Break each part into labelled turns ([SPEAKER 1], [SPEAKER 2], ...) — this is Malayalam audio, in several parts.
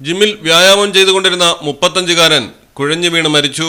[SPEAKER 1] ജിമ്മിൽ വ്യായാമം ചെയ്തുകൊണ്ടിരുന്ന മുപ്പത്തഞ്ചുകാരൻ കുഴഞ്ഞു വീണ് മരിച്ചു.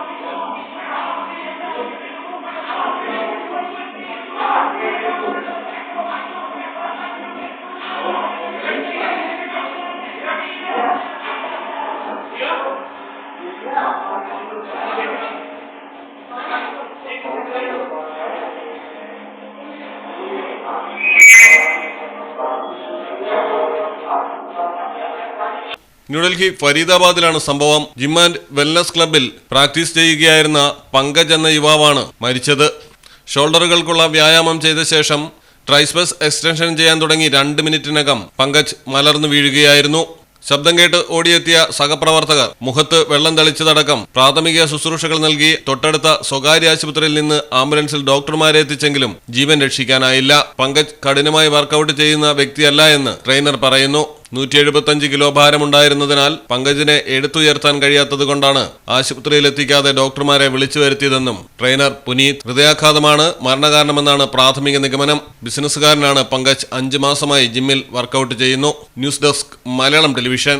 [SPEAKER 1] ന്യൂഡൽഹി ഫരീദാബാദിലാണ് സംഭവം. ജിം ആൻഡ് വെൽനസ് ക്ലബിൽ പ്രാക്ടീസ് ചെയ്യുകയായിരുന്ന പങ്കജ് എന്ന യുവാവാണ് മരിച്ചത്. ഷോൾഡറുകൾക്കുള്ള വ്യായാമം ചെയ്ത ശേഷം ട്രൈസ്പസ് എക്സ്റ്റൻഷൻ ചെയ്യാൻ തുടങ്ങി രണ്ട് മിനിറ്റിനകം പങ്കജ് മലർന്നു വീഴുകയായിരുന്നു. ശബ്ദം കേട്ട് ഓടിയെത്തിയ സഹപ്രവർത്തകർ മുഖത്ത് വെള്ളം തളിച്ചതടക്കം പ്രാഥമിക ശുശ്രൂഷകൾ നൽകി തൊട്ടടുത്ത സ്വകാര്യ ആശുപത്രിയിൽ നിന്ന് ആംബുലൻസിൽ ഡോക്ടർമാരെ എത്തിച്ചെങ്കിലും ജീവൻ രക്ഷിക്കാനായില്ല. പങ്കജ് കഠിനമായി വർക്കൗട്ട് ചെയ്യുന്ന വ്യക്തിയല്ല എന്ന് ട്രെയിനർ പറയുന്നു. നൂറ്റി എഴുപത്തഞ്ച് കിലോ ഭാരമുണ്ടായിരുന്നതിനാൽ പങ്കജിനെ എടുത്തുയർത്താൻ കഴിയാത്തതുകൊണ്ടാണ് ആശുപത്രിയിൽ എത്തിക്കാതെ ഡോക്ടർമാരെ വിളിച്ചു വരുത്തിയതെന്നും ട്രെയിനർ പുനീത് ഹൃദയാഘാതമാണ് മരണകാരണമെന്നാണ് പ്രാഥമിക നിഗമനം. ബിസിനസ്സുകാരനാണ് പങ്കജ് അഞ്ചു മാസമായി ജിമ്മിൽ വർക്കൗട്ട് ചെയ്യുന്നു. News desk Malayalam television.